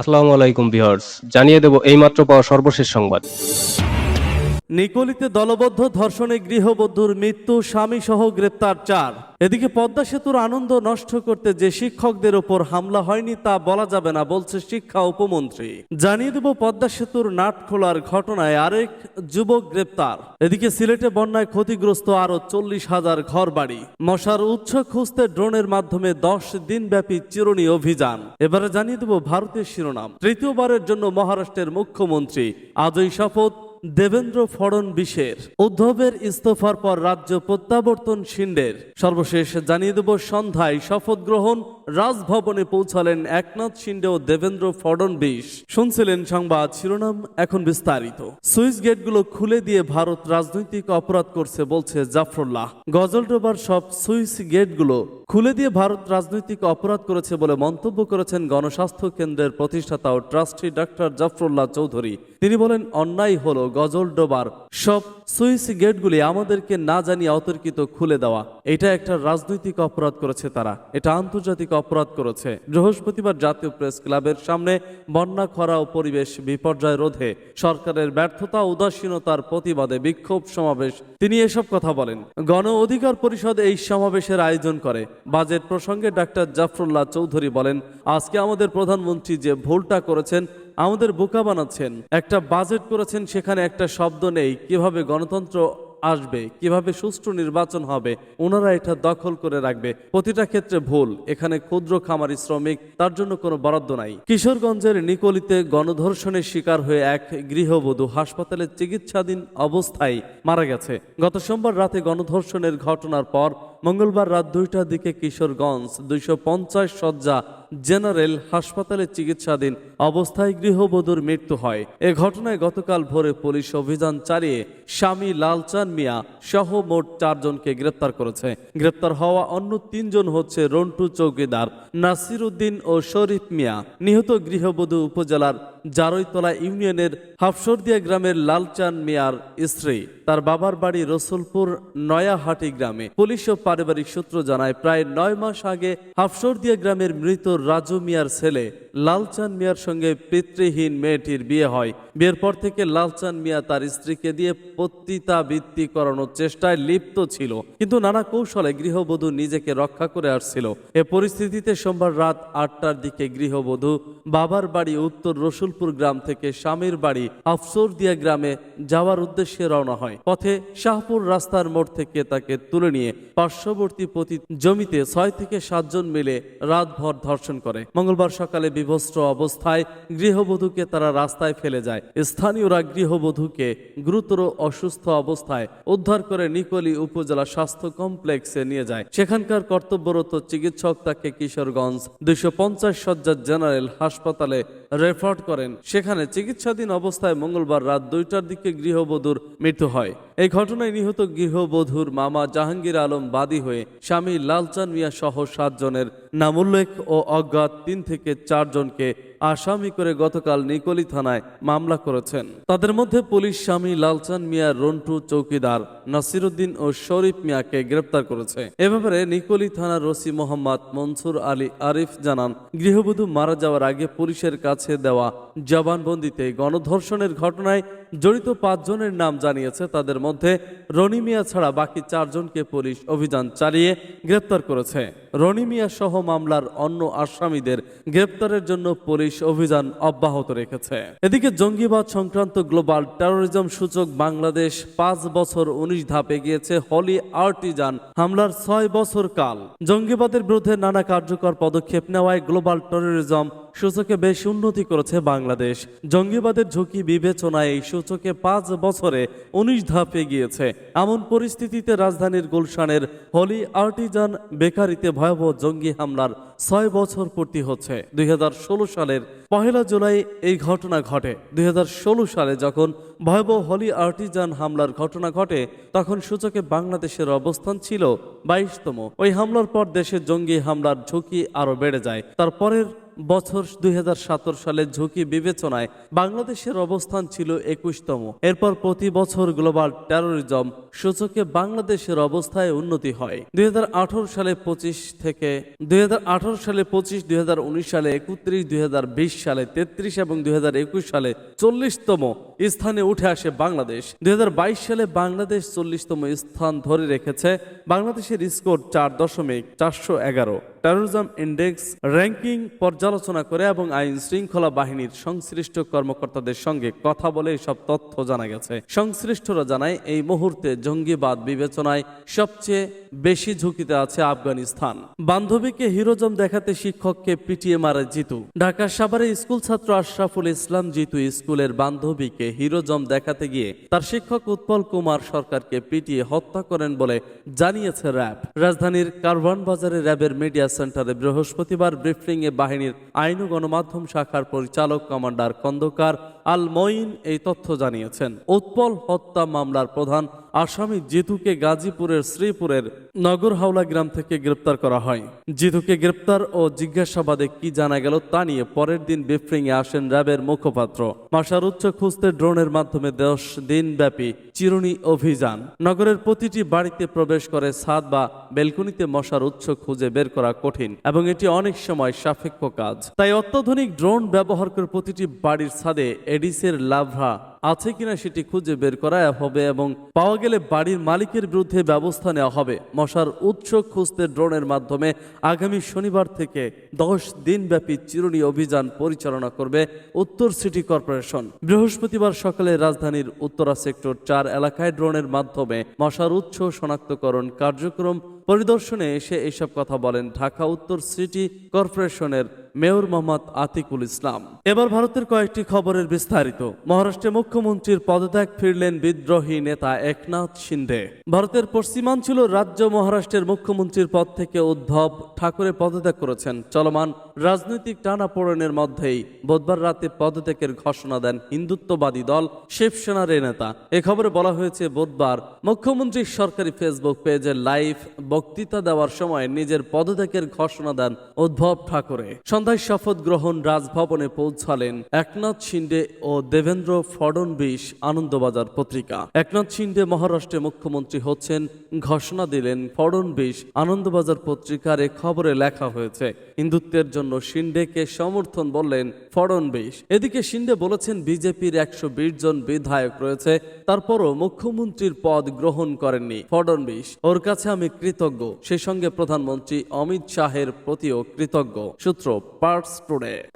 আসসালামু আলাইকুম ভিউয়ার্স। জানিয়ে দেব এইমাত্র পাওয়া সর্বশেষ সংবাদ। নিকলিতে দলবদ্ধ ধর্ষণে গৃহবধূর মৃত্যু স্বামী সহ গ্রেপ্তার চার। এদিকে পদ্মা সেতুর আনন্দ নষ্ট করতে যে শিক্ষকদের ওপর হামলা হয়নি তা বলা যাবে না বলছে শিক্ষা উপমন্ত্রী। জানিয়ে দেব পদ্মা সেতুর নাট খোলার ঘটনায় আরেক যুবক গ্রেপ্তার। এদিকে সিলেটে বন্যায় ক্ষতিগ্রস্ত আরও চল্লিশ হাজার ঘর বাড়ি মশার উৎস খুঁজতে ড্রোনের মাধ্যমে দশ দিনব্যাপী চিরুনি অভিযান। এবারে জানিয়ে দেব ভারতের শিরোনাম। তৃতীয়বারের জন্য মহারাষ্ট্রের মুখ্যমন্ত্রী। আজই শপথ দেবেন্দ্র ফড়নবিশের উদ্ধবের ইস্তফার পর রাজ্য প্রত্যাবর্তন শিন্ডের সর্বশেষ জানিয়ে দেব, সন্ধ্যায় শপথ গ্রহণ, রাজভবনে পৌঁছালেন একনাথ শিন্ডে ও দেবেন্দ্র ফড়নবিশ শুনছিলেন সংবাদ শিরোনাম, এখন বিস্তারিত। সুইচ গেটগুলো খুলে দিয়ে ভারত রাজনৈতিক অপরাধ করছে বলছে জাফরুল্লাহ। গজলডোবার সব সুইচ গেটগুলো খুলে দিয়ে ভারত রাজনৈতিক অপরাধ করেছে বলে মন্তব্য করেছেন গণস্বাস্থ্য কেন্দ্রের প্রতিষ্ঠাতা ও ট্রাস্টি ডাক্তার জাফরুল্লাহ চৌধুরী। তিনি বলেন, অন্যায় হল গজল ডোবার। সব সুইচ গেটগুলি আমাদেরকে না জানিয়ে অতর্কিত খুলে দেওয়া। এটা একটা রাজনৈতিক অপরাধ করেছে তারা। এটা আন্তর্জাতিক অপরাধ করেছে। বৃহস্পতিবার জাতীয় প্রেস ক্লাবের সামনে বন্যা, খরা ও পরিবেশ বিপর্যয় রোধে সরকারের ব্যর্থতা, উদাসীনতার প্রতিবাদে বিক্ষোভ সমাবেশ। তিনি এসব কথা বলেন। গণ অধিকার পরিষদ এই সমাবেশের আয়োজন করে। বাজেট প্রসঙ্গে ডাক্তার জাফরুল্লাহ চৌধুরী বলেন, আজকে আমাদের প্রধানমন্ত্রী যে ভুলটা করেছেন আমাদের বোকা বানাচ্ছেন। একটা বাজেট করেছেন, সেখানে একটা শব্দ নেই। কীভাবে গণতন্ত্র আসবে, কীভাবে সুষ্ঠু নির্বাচন হবে, ওনারা এটা দখল করে রাখবে। প্রতিটা ক্ষেত্রে ভুল, এখানে ক্ষুদ্র খামারি শ্রমিক, তার জন্য কোনো বরাদ্দ নাই। কিশোরগঞ্জের নিকলিতে গণধর্ষণের শিকার হয়ে এক গৃহবধূ হাসপাতালে চিকিৎসাধীন অবস্থায় মারা গেছে। গত সোমবার রাতে গণধর্ষণের ঘটনার পর মঙ্গলবার রাত দুইটার দিকে কিশোরগঞ্জ, দুইশো পঞ্চাশ শয্যা জেনারেল হাসপাতালে চিকিৎসাধীন অবস্থায় গৃহবধূর মৃত্যু হয়। এ ঘটনায় গতকাল ভোরে পুলিশ অভিযান চালিয়ে স্বামী লালচান মিয়া সহ মোট চারজনকে গ্রেপ্তার করেছে। গ্রেপ্তার হওয়া অন্য তিনজন হচ্ছে রন্টু চৌকিদার নাসির উদ্দিন ও শরীফ মিয়া। নিহত গৃহবধূ উপজেলার জারৈতলা ইউনিয়নের হাফসরদিয়া গ্রামের লালচান মিয়ার স্ত্রী। তার বাবার বাড়ি রসুলপুর নয়াহাটি গ্রামে। পুলিশ ও পারিবারিক সূত্র জানায়, প্রায় নয় মাস আগে হাফসরদিয়া গ্রামের মৃত রাজু মিয়ার ছেলে লালচান মিয়ার সঙ্গে পিতৃহীন মেয়েটির বিয়ে হয়। বিয়ের পর থেকে লালচান মিয়া তার স্ত্রীকে দিয়ে পত্রিতাবৃত্তি করানোর চেষ্টায় লিপ্ত ছিল। কিন্তু নানা কৌশলে গৃহবধূ নিজেকে রক্ষা করে আসছিল। এ পরিস্থিতিতে সোমবার রাত আটটার দিকে গৃহবধূ বাবার বাড়ি উত্তর রসুলপুর গ্রাম থেকে স্বামীর বাড়ি আফসরদিয়া গ্রামে যাওয়ার উদ্দেশ্যে রওনা হয়। পথে শাহপুর রাস্তার মোড় থেকে তাকে তুলে নিয়ে পার্শ্ববর্তী প্রতি জমিতে ছয় থেকে সাতজন মিলে রাতভর ধর্ষণ করে। মঙ্গলবার সকালে বিভস্ত্র অবস্থায় গৃহবধূকে তারা রাস্তায় ফেলে যায়। স্থানীয়রা গৃহবধূকে গুরুতর অসুস্থ অবস্থায় উদ্ধার করে নিকলি উপজেলা স্বাস্থ্য কমপ্লেক্সে নিয়ে যায়। সেখানকার কর্তব্যরত চিকিৎসক তাকে কিশোরগঞ্জ দুইশো পঞ্চাশ সজ্জার জেনারেল হাসপাতালে রেফার করেন। সেখানে চিকিৎসাধীন অবস্থায় মঙ্গলবার রাত দুইটার দিকে গৃহবধূর মৃত্যু হয়। এই ঘটনায় নিহত গৃহবধূর মামা জাহাঙ্গীর আলম বাদী হয়ে স্বামী লালচান মিয়া সহ সাতজনের নাম উল্লেখ ও অজ্ঞাত তিন থেকে চারজনকে আসামি করে গতকাল নিকলি থানায় মামলা করেছেন। তাদের মধ্যে পুলিশ স্বামী লালচান মিয়া, রন্টু চৌকিদার, নাসিরুদ্দিন ও শরীফ মিয়াকে গ্রেপ্তার করেছে। এ ব্যাপারে নিকলি থানার রসি মোহাম্মদ মনসুর আলী আরিফ জানান, গৃহবধূ মারা যাওয়ার আগে পুলিশের কাছে দেওয়া জবানবন্দিতে গণধর্ষণের ঘটনায় জড়িত পাঁচজনের নাম জানিয়েছে, তাদের মধ্যে রনি মিয়া ছাড়া বাকি চারজনকে পুলিশ অভিযান চালিয়ে গ্রেপ্তার করেছে। রনি মিয়া সহ মামলার অন্য আসামিদের গ্রেপ্তারের জন্য পুলিশ অভিযান অব্যাহত রেখেছে। এদিকে জঙ্গিবাদ সংক্রান্ত গ্লোবাল টেরোরিজম সূচক বাংলাদেশ পাঁচ বছর উনিশ ধাপে গিয়েছে হলি আর্টিজান হামলার ছয় বছর কাল। জঙ্গিবাদের বিরুদ্ধে নানা কার্যকর পদক্ষেপ নেওয়ায় গ্লোবাল টেরোরিজম সূচকে বেশ উন্নতি করেছে বাংলাদেশ। জঙ্গিবাদের ঝুঁকি বিবেচনায় এই সূচকে পাঁচ বছরে উনিশ ধাপে গিয়েছে এমন পরিস্থিতিতে রাজধানীর গুলশানের হলি আর্টিজান বেকারিতে ভয়াবহ জঙ্গি হামলার ছয় বছর পূর্তি হচ্ছে। দুই সালের পহেলা জুলাই এই ঘটনা ঘটে। দুই হাজার ষোলো সালে যখন ভয়াবহ হলি আর্টিজান হামলার ঘটনা ঘটে, তখন সূচকে বাংলাদেশের অবস্থান ছিল বাইশতম। ওই হামলার পর দেশে জঙ্গি হামলার ঝুঁকি আরও বেড়ে যায়। তারপরের বছর দুই সালে ঝুঁকি বিবেচনায় বাংলাদেশের অবস্থান ছিল একুশতম। এরপর প্রতি বছর গ্লোবাল টেরোরিজম সূচকে বাংলাদেশের অবস্থায় উন্নতি হয়। দুই সালে পঁচিশ থেকে দুই সালে পঁচিশ, দুই সালে একত্রিশ, দুই সালে তেত্রিশ এবং দুই সালে চল্লিশতম স্থানে উঠে আসে বাংলাদেশ। দুই সালে বাংলাদেশ চল্লিশতম স্থান ধরে রেখেছে। বাংলাদেশের স্কোর চার দশমিক চারশো এগারো। টেরোরিজম ইন্ডেক্স র্যাঙ্কিং পর্যালোচনা করে এবং আইন শৃঙ্খলা বাহিনীর সংশ্লিষ্ট কর্মকর্তাদের সঙ্গে কথা বলে এসব তথ্য জানা গেছে। সংশ্লিষ্টরা জানায়, এই মুহূর্তে জঙ্গিবাদ বিবেচনায় সবচেয়ে বেশি ঝুঁকিতে আছে আফগানিস্তান। বান্ধবীকে হিরোজম দেখাতে শিক্ষককে পিটিয়ে মারে জিতু। ঢাকা সাভারে স্কুল ছাত্র আশরাফুল ইসলাম জিতু স্কুলের বান্ধবীকে হিরোজম দেখাতে গিয়ে তার শিক্ষক উৎপল কুমার সরকারকে পিটিয়ে হত্যা করেন বলে জানিয়েছে র্যাব। রাজধানীর কারওয়ান বাজারে র্যাবের মিডিয়া সেন্টারে বৃহস্পতিবার ব্রিফিং এ বাহিনীর আইন ও গণমাধ্যম শাখার পরিচালক কমান্ডার খন্দকার আল মঈন এই তথ্য জানিয়েছেন উৎপল হত্যা মামলার প্রধান আসামি জিতুকে গাজীপুরের শ্রীপুরের নগর হাওলা গ্রাম থেকে গ্রেপ্তার করা হয়। জিতুকে গ্রেপ্তার ও জিজ্ঞাসাবাদে কি জানা গেল তা নিয়ে পরের দিন এ আসেন র্যাবের মুখপাত্র। মাসার উচ্চ খুঁজতে ড্রোনের মাধ্যমে দশ দিনব্যাপী চিরুনি অভিযান। নগরের প্রতিটি বাড়িতে প্রবেশ করে ছাদ বা বেলকনিতে মশার উৎস খুঁজে বের করা কঠিন এবং এটি অনেক সময় সাপেক্ষ কাজ। তাই অত্যাধুনিক ড্রোন ব্যবহার করে প্রতিটি বাড়ির ছাদে এডিসের লাভা আছে কিনা সেটি খুঁজে বের করা হবে এবং পাওয়া গেলে বাড়ির মালিকের বিরুদ্ধে ব্যবস্থা নেওয়া হবে। মশার উৎস খুঁজতে ড্রোনের মাধ্যমে আগামী শনিবার থেকে দশ দিনব্যাপী চিরুনি অভিযান পরিচালনা করবে উত্তর সিটি কর্পোরেশন। বৃহস্পতিবার সকালে রাজধানীর উত্তরা সেক্টর চার এলাকায় ড্রোনের মাধ্যমে মশার উৎস শনাক্তকরণ কার্যক্রম পরিদর্শনে এসে এসব কথা বলেন ঢাকা উত্তর সিটি কর্পোরেশনের মেয়র মোহাম্মদ আতিকুল ইসলাম। এবার ভারতের কয়েকটি খবরের বিস্তারিত। মহারাষ্ট্রে মুখ্যমন্ত্রীর পদত্যাগ ফিরলেন বিদ্রোহী নেতা একনাথ শিন্ডে ভারতের পশ্চিমাঞ্চল রাজ্য মহারাষ্ট্রের মুখ্যমন্ত্রীর পদ থেকে উদ্ভব ঠাকুরে পদত্যাগ করেছেন। চলমান রাজনৈতিক টানাপোড়েনের মধ্যেই বুধবার রাতে পদত্যাগের ঘোষণা দেন হিন্দুত্ববাদী দল শিবসেনার নেতা। এ খবরে বলা হয়েছে, বুধবার মুখ্যমন্ত্রীর সরকারি ফেসবুক পেজে লাইভ বক্তৃতা দেওয়ার সময় নিজের পদত্যাগের ঘোষণা দেন উদ্ভব ঠাকুরে। সন্ধ্যায় শপথ গ্রহণ রাজভবনে পৌঁছালেন একনাথ শিন্ডে ও দেবেন্দ্র ফডনবিস আনন্দবাজার পত্রিকা। একনাথ শিন্ডে মহারাষ্ট্রে মুখ্যমন্ত্রী হচ্ছেন, ঘোষণা দিলেন ফডনবিস আনন্দবাজার পত্রিকার এ খবরে লেখা হয়েছে, হিন্দুত্বের জন্য শিন্ডেকে সমর্থন বললেন ফডনবিশ। এদিকে শিন্ডে বলেছেন বিজেপির একশো বিশ জন বিধায়ক রয়েছে, তারপরও মুখ্যমন্ত্রীর পদ গ্রহণ করেননি ফডনবিশ। ওর কাছে আমি কৃতজ্ঞ। সেই সঙ্গে প্রধানমন্ত্রী অমিত শাহের প্রতিও কৃতজ্ঞ। সূত্র পার্টস টুডে।